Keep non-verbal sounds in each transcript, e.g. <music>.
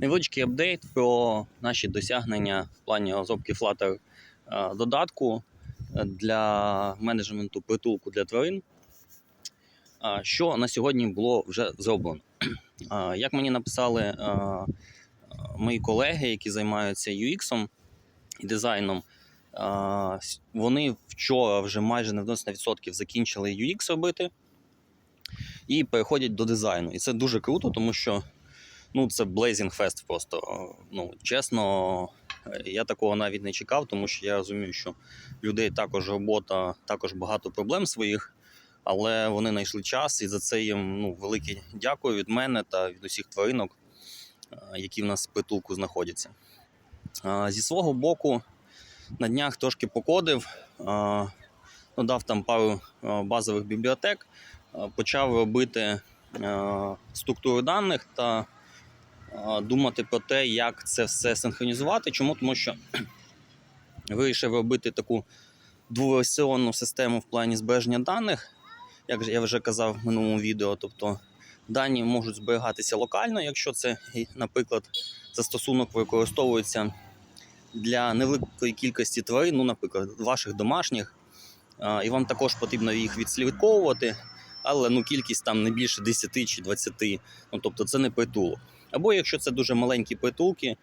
Невеличкий апдейт про наші досягнення в плані розробки Flutter е, додатку е, для менеджменту притулку для тварин. Що на сьогодні було вже зроблено? <clears throat> Як мені написали е, е, мої колеги, які займаються UX і дизайном, вони вчора вже майже на 90% закінчили UX робити і переходять до дизайну. І це дуже круто, тому що ну, це Blazing Fest просто. Ну, чесно, е, я такого навіть не чекав, тому що я розумію, що людей також робота, також багато проблем своїх, але вони знайшли час, і за це їм ну, велике дякую від мене та від усіх тваринок, е, які в нас в притулку знаходяться. Зі свого боку, на днях трошки покодив, ну, дав там пару базових бібліотек, почав робити структуру даних та думати про те, як це все синхронізувати. Чому? Тому що <clears throat> вирішив робити таку двоверсіонну систему в плані збереження даних, як я вже казав в минулому відео. Тобто дані можуть зберігатися локально, якщо це, наприклад, застосунок використовується для невеликої кількості тварин, ну, наприклад, ваших домашніх, і вам також потрібно їх відслідковувати, але ну, кількість там не більше 10 чи 20, ну, тобто це не притулок. Або якщо це дуже маленькі притулки,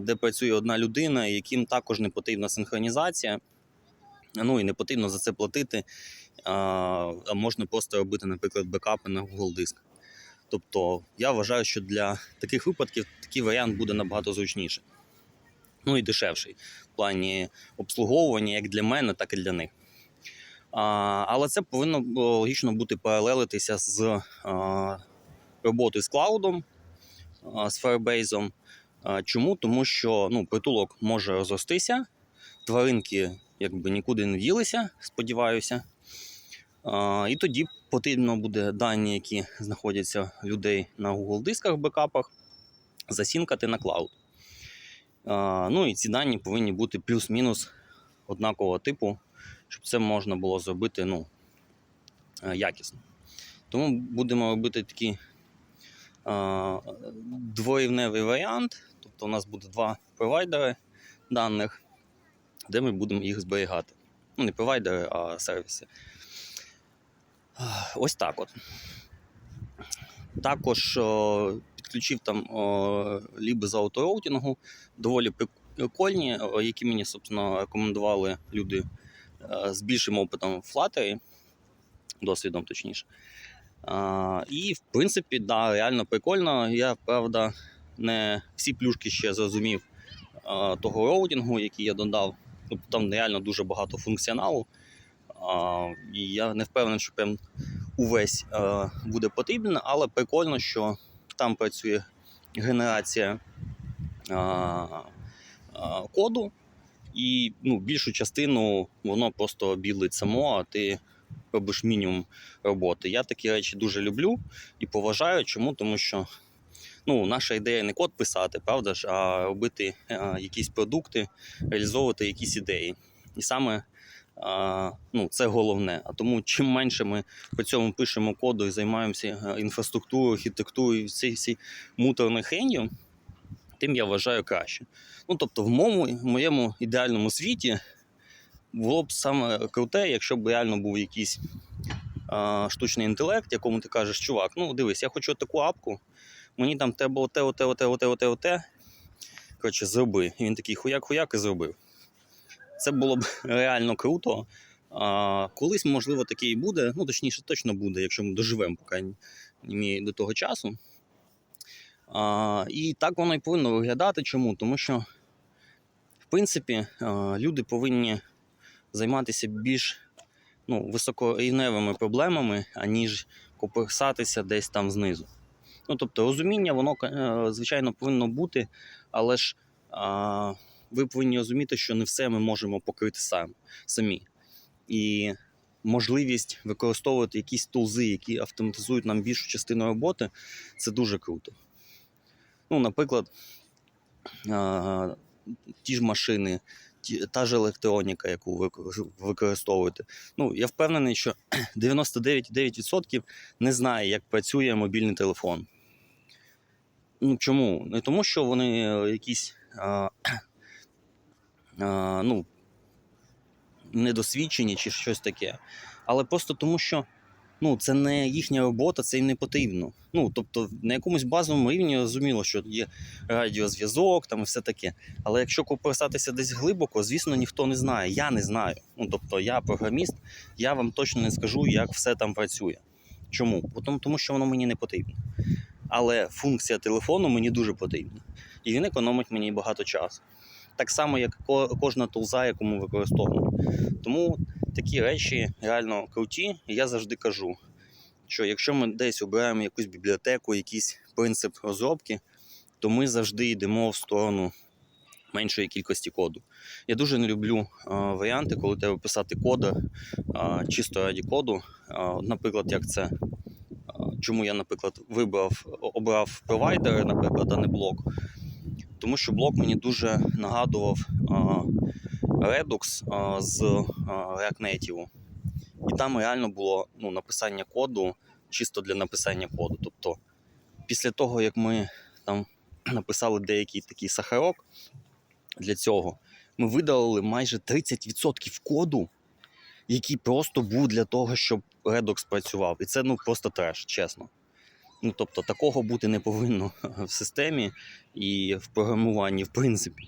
де працює одна людина, яким також не потрібна синхронізація, ну і не потрібно за це платити, а а можна просто робити, наприклад, бекапи на Google диск. Тобто я вважаю, що для таких випадків такий варіант буде набагато зручніший. Ну і дешевший в плані обслуговування як для мене, так і для них. А, але це повинно логічно бути паралелитися з а, роботою з клаудом, з Firebase. Чому? Тому що ну, притулок може розростися, тваринки якби нікуди не ділися, сподіваюся. І тоді потрібно буде дані, які знаходяться людей на Google дисках, бекапах, засінкати на клауд. Ну і ці дані повинні бути плюс-мінус однакового типу, щоб це можна було зробити ну, е, якісно. Тому будемо робити такий а, двоївневий варіант. Тобто у нас буде два провайдери даних, де ми будемо їх зберігати. Ну, не провайдери, а сервіси. Ось так от. Також о, підключив там о, ліби з аутороутінгу, доволі прикольні, які мені, собственно, рекомендували люди е, з більшим опитом в Flutter, досвідом точніше. І, в принципі, да, реально прикольно. Я, правда, не всі плюшки ще зрозумів того роутінгу, який я додав. Тобто там реально дуже багато функціоналу. І я не впевнений, що прям увесь буде потрібен, але прикольно, що там працює генерація коду, і ну, більшу частину воно просто білить само, а ти робиш мінімум роботи. Я такі речі дуже люблю і поважаю. Чому? Тому що ну, наша ідея не код писати, правда ж, а робити е, якісь продукти, реалізовувати якісь ідеї. І саме а, ну, це головне. А тому чим менше ми по цьому пишемо коду і займаємося е, інфраструктурою, архітектурою, всі всі муторних хенів, тим я вважаю краще. Ну, тобто, в моєму, в моєму ідеальному світі було б саме круте, якщо б реально був якийсь а, штучний інтелект, якому ти кажеш, чувак, ну дивись, я хочу таку апку, мені там треба оте, оте, оте, оте, оте, оте. Коротше, зроби. І він такий хуяк-хуяк і зробив. Це було б <laughs> реально круто. А, колись, можливо, таке і буде. Ну, точніше, точно буде, якщо ми доживемо поки до того часу. А, і так воно і повинно виглядати. Чому? Тому що, в принципі, люди повинні займатися більш ну, високорівневими проблемами, аніж копирсатися десь там знизу. Ну, тобто, розуміння, воно, е, звичайно, повинно бути, але ж. А, ви повинні розуміти, що не все ми можемо покрити сам, самі. І можливість використовувати якісь тулзи, які автоматизують нам більшу частину роботи, це дуже круто. Ну, наприклад, а, ті ж машини, та ж електроніка, яку ви використовуєте. Ну, я впевнений, що <clears throat> 99,9% не знає, як працює мобільний телефон. Ну чому? Не тому, що вони е, якісь а, а, ну, недосвідчені чи щось таке. Але просто тому, що ну, це не їхня робота, це їм не потрібно. Ну, тобто, на якомусь базовому рівні розуміло, що є радіозв'язок там і все таке. Але якщо копирсатися десь глибоко, звісно, ніхто не знає. Я не знаю. Ну, тобто, я програміст, я вам точно не скажу, як все там працює. Чому? Тому, що воно мені не потрібно. Але функція телефону мені дуже потрібна. І він економить мені багато часу. Так само, як ко- кожна тулза, яку ми використовуємо. Тому такі речі реально круті. І я завжди кажу, що якщо ми десь обираємо якусь бібліотеку, якийсь принцип розробки, то ми завжди йдемо в сторону меншої кількості коду. Я дуже не люблю а, варіанти, коли треба писати кода а, чисто раді коду. А, наприклад, як це. Чому я, наприклад, вибрав, обрав провайдер, наприклад, а не блок. Тому що блок мені дуже нагадував Redux з React Native. І там реально було ну, написання коду чисто для написання коду. Тобто, після того, як ми там <clears throat> написали деякий такий сахарок для цього, ми видалили майже 30% коду, який просто був для того, щоб Redux працював. І це ну просто треш, чесно. Ну, тобто, такого бути не повинно <laughs> в системі і в програмуванні, в принципі.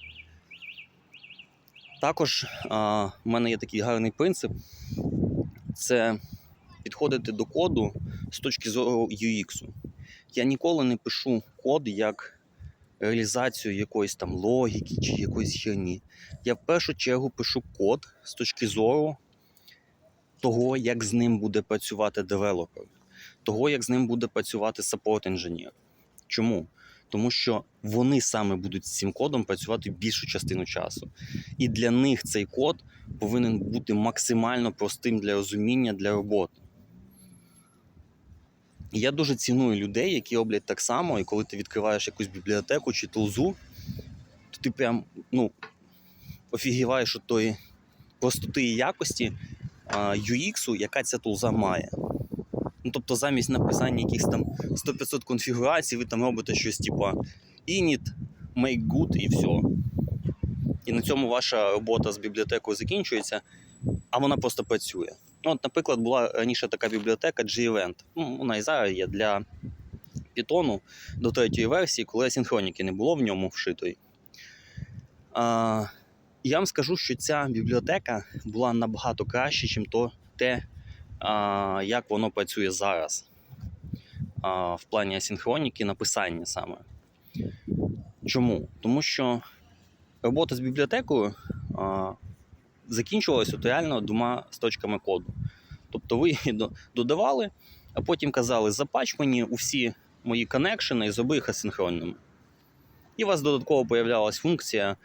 Також а, в мене є такий гарний принцип це підходити до коду з точки зору UX. Я ніколи не пишу код як реалізацію якоїсь там логіки чи якоїсь херні. Я в першу чергу пишу код з точки зору того, як з ним буде працювати девелопер, того, як з ним буде працювати саппорт інженер. Чому? Тому що вони саме будуть з цим кодом працювати більшу частину часу. І для них цей код повинен бути максимально простим для розуміння для роботи. І я дуже ціную людей, які роблять так само, і коли ти відкриваєш якусь бібліотеку чи тулзу, то ти прям ну, офігіваєш від тої простоти і якості UX, яка ця тулза має. Ну, тобто, замість написання якихось там 100-500 конфігурацій, ви там робите щось типа init, make good і все. І на цьому ваша робота з бібліотекою закінчується, а вона просто працює. Ну, от, наприклад, була раніше така бібліотека G-Event. Ну, вона і зараз є для Python до третьої версії, коли асінхроніки не було в ньому вшитої. А, я вам скажу, що ця бібліотека була набагато краще, ніж те, як воно працює зараз. В плані асінхроніки, написання саме. Чому? Тому що робота з бібліотекою закінчувалася реально двома строчками коду. Тобто ви її додавали, а потім казали, запач мені усі мої коннекшени і зроби їх асинхронними. І у вас додатково появлялась функція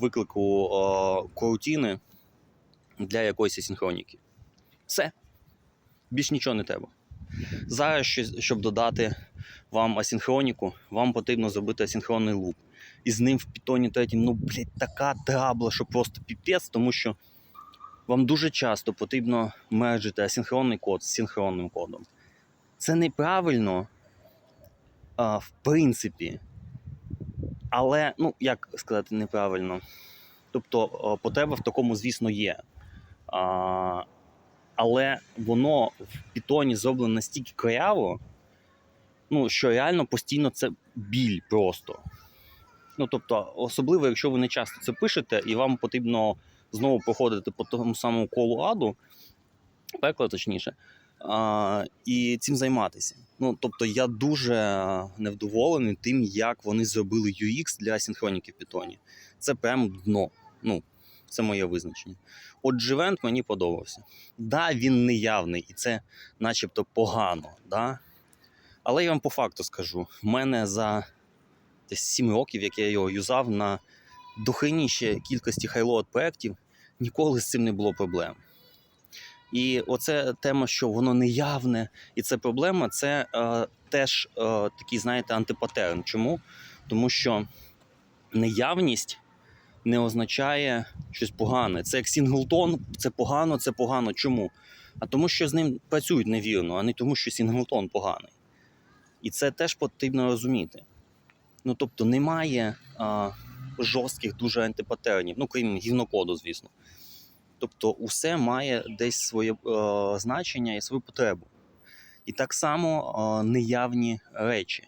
виклику корутіни для якоїсь асинхроніки. Все. Більш нічого не треба. Зараз, щоб додати вам асинхроніку, вам потрібно зробити асинхронний луп. І з ним в Python 3, ну, блядь, така трабла, що просто піпець, тому що вам дуже часто потрібно мерджити асинхронний код з синхронним кодом. Це неправильно, а, в принципі. Але, ну, як сказати, неправильно. Тобто, потреба в такому, звісно, є. А, але воно в Python зроблено настільки коряво, ну, що реально постійно це біль просто. Ну, тобто, особливо, якщо ви не часто це пишете, і вам потрібно знову проходити по тому самому колу аду, пекла точніше, а, і цим займатися. Ну, тобто, я дуже невдоволений тим, як вони зробили UX для синхроніки в Python. Це прям дно. Ну, це моє визначення. От Живент мені подобався. Да, він неявний, і це начебто погано. Да? Але я вам по факту скажу: в мене за десь 7 років, як я його юзав на дохинніше кількості хайлоад проєктів, ніколи з цим не було проблем. І оце тема, що воно неявне, і це проблема, це е, теж е, такий, знаєте, антипатерн. Чому? Тому що неявність не означає щось погане. Це як Сінглтон, це погано, це погано. Чому? А тому, що з ним працюють невірно, а не тому, що Сінглтон поганий. І це теж потрібно розуміти. Ну тобто немає а, жорстких дуже антипатернів, ну крім гівнокоду, звісно. Тобто, усе має десь своє е, значення і свою потребу. І так само е, неявні речі.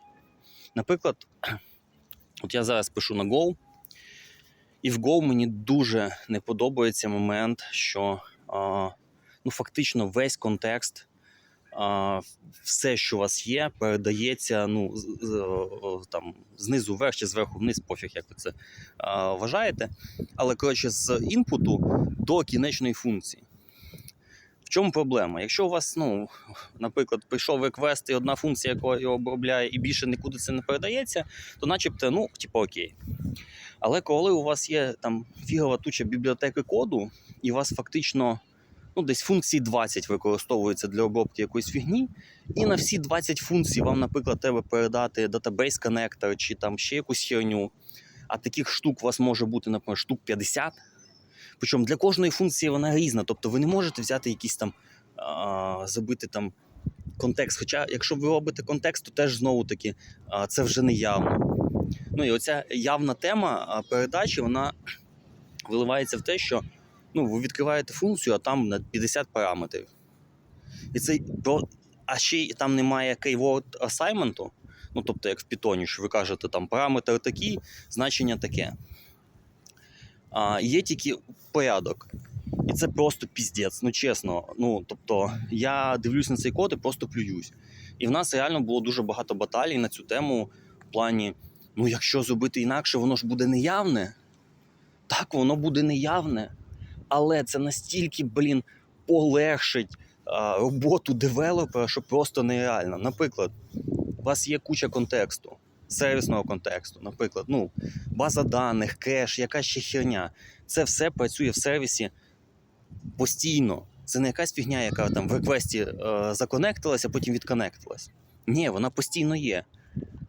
Наприклад, <clears throat> от я зараз пишу на Go, і в Go мені дуже не подобається момент, що а, ну, фактично весь контекст, а, все, що у вас є, передається ну, там, знизу вверх чи зверху вниз, пофіг, як ви це а, вважаєте. Але коротше, з інпуту до кінечної функції. Чому проблема? Якщо у вас, ну, наприклад, прийшов реквест і одна функція, яка його обробляє, і більше нікуди це не передається, то начебто, ну, типу, окей. Але коли у вас є там фігова туча бібліотеки коду, і у вас фактично ну, десь функції 20 використовуються для обробки якоїсь фігні, і на всі 20 функцій вам, наприклад, треба передати database коннектор чи там ще якусь херню, а таких штук у вас може бути, наприклад, штук 50. Причому для кожної функції вона різна. Тобто ви не можете взяти якийсь там забити там контекст. Хоча, якщо ви робите контекст, то теж знову таки це вже не явно. Ну і оця явна тема передачі, вона виливається в те, що ну, ви відкриваєте функцію, а там на 50 параметрів. І це. А ще там немає keyword assignment, ну тобто, як в Python, що ви кажете, там параметр такий, значення таке. А, є тільки порядок. І це просто піздець, ну чесно. Ну, тобто, я дивлюсь на цей код і просто плююсь. І в нас реально було дуже багато баталій на цю тему в плані: ну, якщо зробити інакше, воно ж буде неявне. Так, воно буде неявне. Але це настільки, блін, полегшить а, роботу девелопера, що просто нереально. Наприклад, у вас є куча контексту, сервісного контексту, наприклад, ну, база даних, кеш, яка ще херня. Це все працює в сервісі постійно. Це не якась фігня, яка там в реквесті е, законектилася, потім відконектилась. Ні, вона постійно є.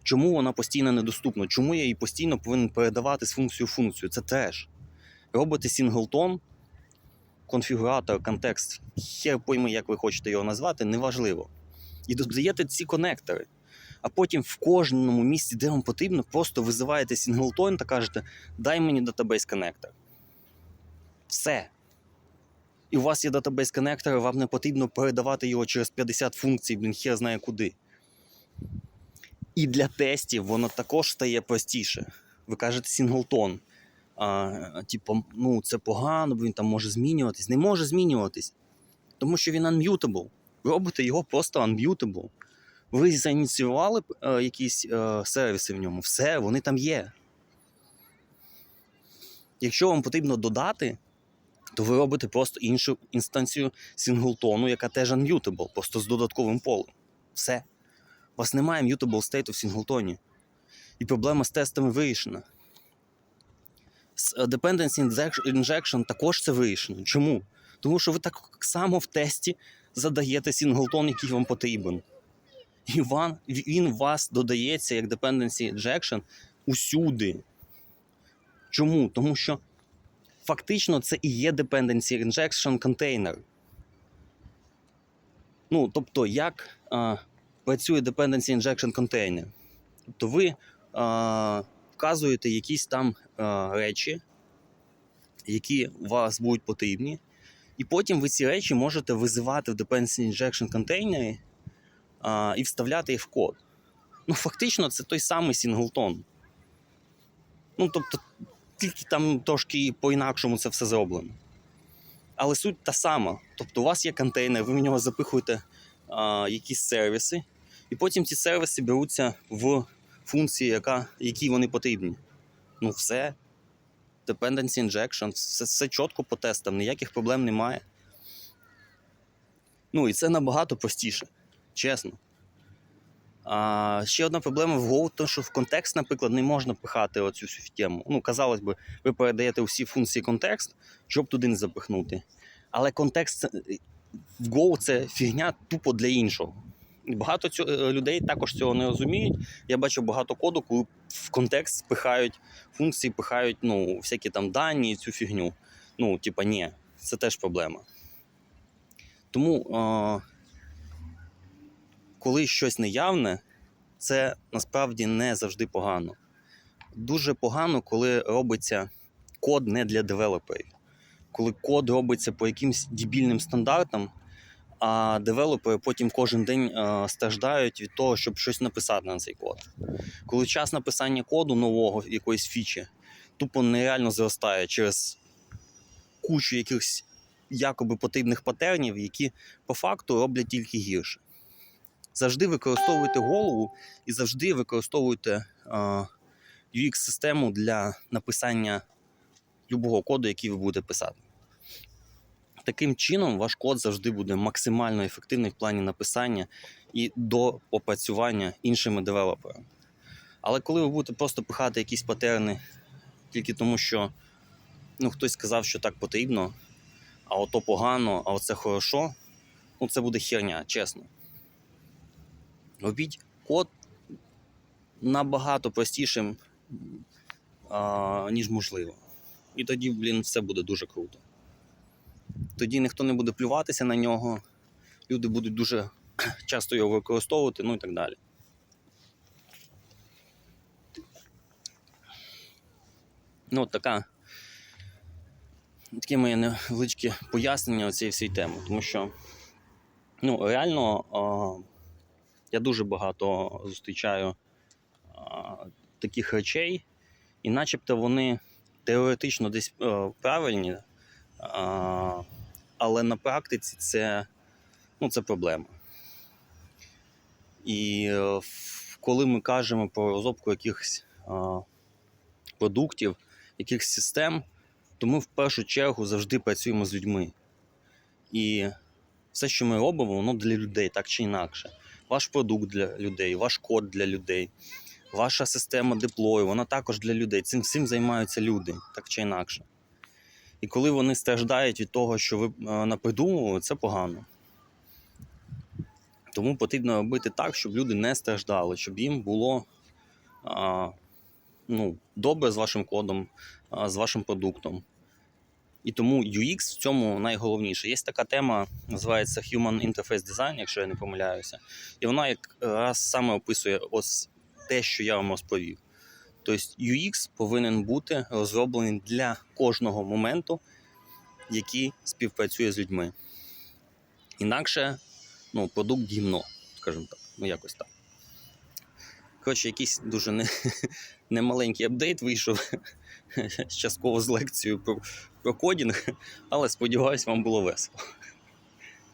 Чому вона постійно недоступна? Чому я її постійно повинен передавати з функцію в функцію? Це теж. Робите сінглтон, конфігуратор, контекст, хер пойми, як ви хочете його назвати, неважливо. І додаєте ці конектори. А потім в кожному місці, де вам потрібно, просто визиваєте сінглтон та кажете, дай мені датабейс коннектор. Все. І у вас є датабейс коннектор, вам не потрібно передавати його через 50 функцій, блін, хер знає куди. І для тестів воно також стає простіше. Ви кажете. А, типу, ну це погано, бо він там може змінюватись. Не може змінюватись. Тому що він unmutable. Робите його просто unmutable. Ви заініціювали е, якісь е, сервіси в ньому, все, вони там є. Якщо вам потрібно додати, то ви робите просто іншу інстанцію сінглтону, яка теж unmutable, просто з додатковим полем. Все. У вас немає mutable state в сінглтоні. І проблема з тестами вирішена. З е, Dependency injection також це вирішено. Чому? Тому що ви так само в тесті задаєте сінглтон, який вам потрібен. І вам, він вас додається як dependency injection усюди. Чому? Тому що фактично це і є dependency injection контейнер. Ну, тобто, як а, працює dependency injection контейнер? Тобто ви а, вказуєте якісь там а, речі, які у вас будуть потрібні, і потім ви ці речі можете визивати в dependency injection контейнері а, і вставляти їх в код. Ну, фактично, це той самий сінглтон. Ну, тобто, тільки там трошки по-інакшому це все зроблено. Але суть та сама. Тобто, у вас є контейнер, ви в нього запихуєте а, якісь сервіси, і потім ці сервіси беруться в функції, яка, які вони потрібні. Ну, все. Dependency injection, все, все чітко по тестам, ніяких проблем немає. Ну і це набагато простіше, чесно. А ще одна проблема в Go, то що в контекст, наприклад, не можна пихати оцю всю тему. Ну, казалось би, ви передаєте усі функції контекст, щоб туди не запихнути. Але контекст в Go це фігня тупо для іншого. Багато цього, е, людей також цього не розуміють. Я бачу багато коду, коли в контекст пихають функції, пихають ну, всякі там дані і цю фігню. Ну, типа, ні, це теж проблема. Тому, е, коли щось неявне, це насправді не завжди погано. дуже погано, коли робиться код не для девелоперів. Коли код робиться по якимсь дебільним стандартам, а девелопери потім кожен день е, страждають від того, щоб щось написати на цей код. Коли час написання коду нового якоїсь фічі тупо нереально зростає через кучу якихось якоби потрібних патернів, які по факту роблять тільки гірше. Завжди використовуйте голову і завжди використовуйте UX-систему для написання любого коду, який ви будете писати. Таким чином, ваш код завжди буде максимально ефективний в плані написання і до опрацювання іншими девелоперами. Але коли ви будете просто пихати якісь патерни тільки тому, що ну, хтось сказав, що так потрібно, а ото погано, а оце хорошо, ну це буде херня, чесно. Робіть код набагато простішим, а, ніж можливо. І тоді, блін, все буде дуже круто. Тоді ніхто не буде плюватися на нього, люди будуть дуже <clears throat> часто його використовувати, ну і так далі. Ну, от така. Таке моє невеличке пояснення цієї всієї теми. Тому що ну, реально а, я дуже багато зустрічаю а, таких речей, і начебто вони теоретично десь е, правильні, а, але на практиці це, ну, це проблема. І е, в- коли ми кажемо про розробку якихось а, продуктів, якихось систем, то ми в першу чергу завжди працюємо з людьми. І все, що ми робимо, воно для людей, так чи інакше. Ваш продукт для людей, ваш код для людей, ваша система деплою, вона також для людей. Цим всім займаються люди, так чи інакше. І коли вони страждають від того, що ви е, напридумували, це погано. Тому потрібно робити так, щоб люди не страждали, щоб їм було а, ну, добре з вашим кодом, а, з вашим продуктом. І тому UX в цьому найголовніше. Є така тема, називається Human Interface Design, якщо я не помиляюся. І вона якраз саме описує ось те, що я вам розповів. Тобто UX повинен бути розроблений для кожного моменту, який співпрацює з людьми. Інакше ну, продукт гімно, скажімо так. Ну, якось так. Коротше, якийсь дуже <laughs> немаленький апдейт вийшов <laughs> частково з лекцією про, про кодінг, але сподіваюсь, вам було весело.